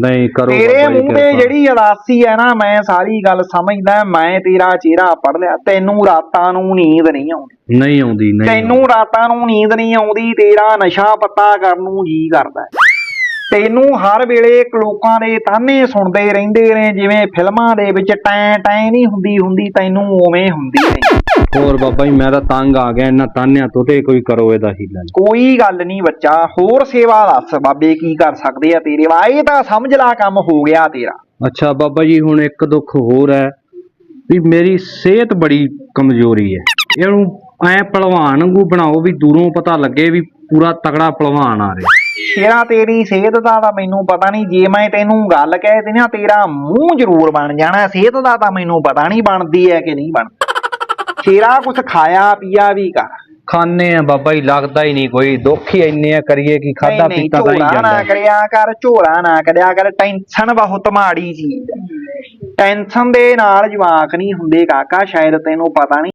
ਨਹੀਂ ਕਰੋ ਤੇਰੇ ਮੂੰਹ ਤੇ। ਜਿਹੜੀ ਉਦਾਸੀ ਹੈ ਨਾ ਮੈਂ ਸਾਰੀ ਗੱਲ ਸਮਝਦਾ ਮੈਂ ਤੇਰਾ ਚਿਹਰਾ ਪੜ ਲਿਆ ਤੈਨੂੰ ਰਾਤਾਂ ਨੂੰ ਨੀਂਦ ਨਹੀਂ ਆਉਂਦੀ ਨਹੀਂ ਆਉਂਦੀ ਨਹੀਂ ਤੈਨੂੰ ਰਾਤਾਂ ਨੂੰ ਨੀਂਦ ਨਹੀਂ ਆਉਂਦੀ ਤੇਰਾ ਨਸ਼ਾ ਪੱਤਾ ਕਰਨ ਨੂੰ ਜੀ ਕਰਦਾ। ਤੈਨੂੰ ਹਰ ਵੇਲੇ ਲੋਕਾਂ ਦੇ ਤਾਨੇ ਸੁਣਦੇ ਰਹਿੰਦੇ ਨੇ ਜਿਵੇਂ ਫਿਲਮਾਂ ਦੇ ਵਿੱਚ ਟੈਂ ਟੈਂ ਨਹੀਂ ਹੁੰਦੀ ਹੁੰਦੀ ਤੈਨੂੰ ਉਵੇਂ ਹੁੰਦੀ ਹੋਰ ਬਾਬਾ ਜੀ ਮੈਂ ਤਾਂ ਤੰਗ ਆ ਗਿਆ ਇਹਨਾਂ ਤਾਨਿਆਂ ਤੋਂ ਤੇ ਕੋਈ ਕਰੋ ਇਹਦਾ ਹੀਲਾ ਜੀ। ਕੋਈ ਗੱਲ ਨਹੀਂ ਬੱਚਾ ਹੋਰ ਸੇਵਾ ਦੱਸ ਬਾਬੇ ਕੀ ਕਰ ਸਕਦੇ ਆ ਤੇਰੇ ਵਾ ਇਹ ਤਾਂ ਸਮਝ ਲਾ ਕੰਮ ਹੋ ਗਿਆ ਤੇਰਾ। ਅੱਛਾ ਬਾਬਾ ਜੀ ਹੁਣ ਇੱਕ ਦੁੱਖ ਹੋਰ ਹੈ ਵੀ ਮੇਰੀ ਸਿਹਤ ਬੜੀ ਕਮਜ਼ੋਰੀ ਹੈ। ਇਹਨੂੰ ਐ ਪਹਿਲਵਾਨ ਵਾਂਗੂ ਬਣਾਓ ਵੀ ਦੂਰੋਂ ਪਤਾ ਲੱਗੇ ਵੀ ਪੂਰਾ ਤਗੜਾ ਪਹਿਲਵਾਨ ਆ ਰਿਹਾ। ਸ਼ੇਰਾ ਤੇਰੀ ਸਿਹਤ ਦਾ ਤਾਂ ਮੈਨੂੰ ਪਤਾ ਨਹੀਂ ਜੇ ਮੈਂ ਤੈਨੂੰ ਗੱਲ ਕਹਿ ਨਾ ਤੇਰਾ ਮੂੰਹ ਜ਼ਰੂਰ ਬਣ ਜਾਣਾ ਸਿਹਤ ਦਾ ਤਾਂ ਮੈਨੂੰ ਪਤਾ ਨਹੀਂ ਬਣਦੀ ਹੈ ਕਿ ਨਹੀਂ ਬਣਦੀ। ਸ਼ੇਰਾ ਕੁਛ ਖਾਇਆ ਪੀਆ ਵੀ ਕਰ ਖਾਣੇ ਆ ਬਾਬਾ ਜੀ ਲੱਗਦਾ ਹੀ ਨਹੀਂ ਕੋਈ। ਦੁੱਖ ਹੀ ਇੰਨੇ ਆ ਕਰੀਏ ਕਿ ਖਾਦਾ ਨਹੀਂ, ਨਹੀਂ, ਪੀਤਾ ਤਾਂ ਹੀ ਝੋਰਾ ਨਾ ਜਾਂਦਾ ਕਰਿਆ ਕਰ ਝੋਰਾ ਨਾ ਕਰਿਆ ਕਰ ਟੈਨਸ਼ਨ ਬਹੁਤ ਮਾੜੀ ਚੀਜ਼ ਹੈ ਟੈਨਸ਼ਨ ਦੇ ਨਾਲ ਜਵਾਕ ਨਹੀਂ ਹੁੰਦੇ ਕਾਕਾ ਸ਼ਾਇਦ ਤੈਨੂੰ ਪਤਾ ਨਹੀਂ।